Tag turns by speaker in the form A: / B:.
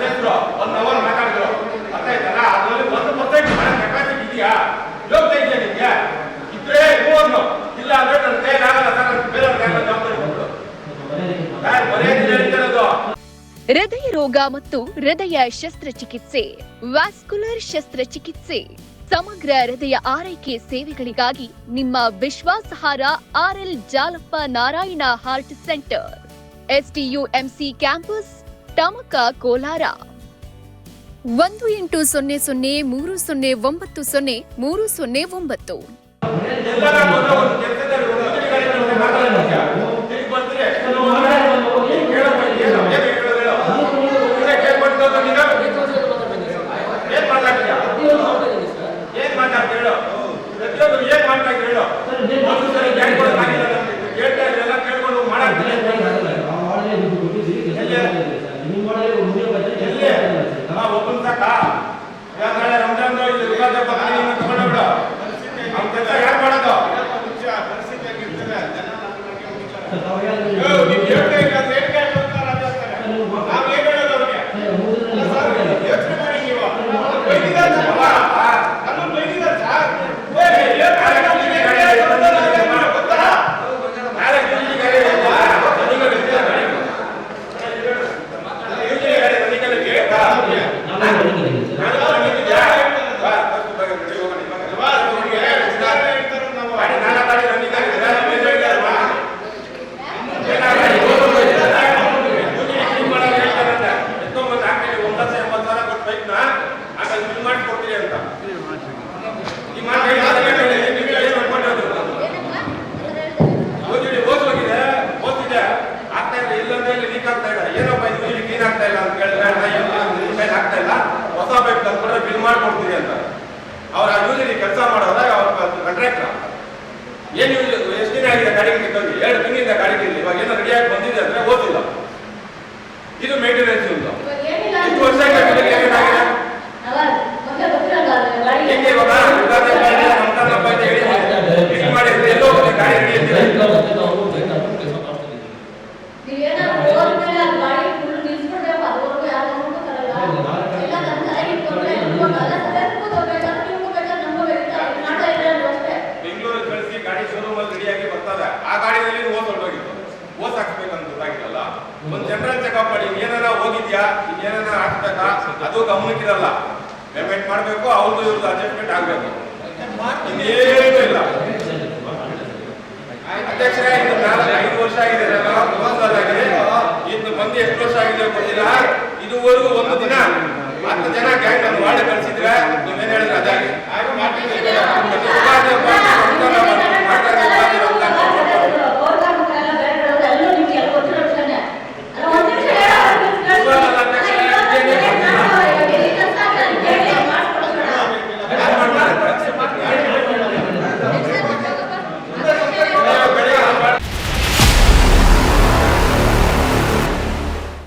A: ಸದಸ್ಯರು one hour ಮಾತಾಡಿದ್ರು. ಅದರಲ್ಲಿ ಒಂದು ಪರ್ಸೆಂಟ್ ಕೆಪಾಸಿಟಿ ಇದೆಯಾ? ಯೋಗ್ಯತೆ ಇದೆಯಾ ನಿಮ್ಗೆ? ಇದ್ರೆ ಮೂವತ್ತು ಇಲ್ಲ ಅಂದ್ರೆ ನನ್ನ ಕೈಲಾಗಲ್ಲ ಸರ್ ಕೈಯಾಗ ಜವಾಬ್ದಾರಿ ಕೊಟ್ಟು ಸರ್ ಮರ್ಯಾದೆ ಹೇಳ್ತಿರೋದು
B: ಹೃದಯ ರೋಗ ಮತ್ತು ಹೃದಯ ಶಸ್ತ್ರಚಿಕಿತ್ಸೆ, ವ್ಯಾಸ್ಕುಲರ್ ಶಸ್ತ್ರಚಿಕಿತ್ಸೆ, ಸಮಗ್ರ ಹೃದಯ ಆರೈಕೆ ಸೇವೆಗಳಿಗಾಗಿ ನಿಮ್ಮ ವಿಶ್ವಾಸಾರ್ಹ RL Jalappa Narayana heart centre STUMC campus. Tamaka Kolar. ಒಂದು ಎಂಟು ಸೊನ್ನೆ ಸೊನ್ನೆ ಮೂರು ಸೊನ್ನೆ ಒಂಬತ್ತು ಸೊನ್ನೆ ಮೂರು ಸೊನ್ನೆ ಒಂಬತ್ತು.
A: ಒಬ್ಬನ ಹೊಸ ಬೈಕ್ ತಂದ್ಕೊಂಡ್ರೆ ಬಿಲ್ ಮಾಡ್ಕೊಡ್ತೀನಿ ಅಂತ. ಅವ್ರ ಯೂಸಲಿ ಕೆಲಸ ಮಾಡೋದಾಗ ಅವ್ರ ಏನ್ ಏನು ಎಷ್ಟು ದಿನ ಆಗಿದೆ ಗಾಡಿ ಎರಡು ತಿಂಗಳಿಂದ ಗಾಡಿ ಇವಾಗ ಏನೋ ರೆಡಿ ಬಂದಿದೆ ಒಂದು ಜನರಲ್ ಚೆಕಪ್ ಮಾಡಿ ಏನಾರ ಹೋಗಿದ್ಯಾ ಏನಾರ ಹಾಕ್ಬೇಕಾ? ಅದು ಗಮನಕ್ಕಿರಲ್ಲ. ಪೇಮೆಂಟ್ ಮಾಡಬೇಕು ಅವ್ರದ್ದು ಇವ್ರದ್ದು ಅಡ್ಜಸ್ಟ್ಮೆಂಟ್ ಆಗಬೇಕು. ಇನ್ನೇನು ಇಲ್ಲ. ಅಧ್ಯಕ್ಷರೇ ಐದು ವರ್ಷ ಆಗಿದೆ.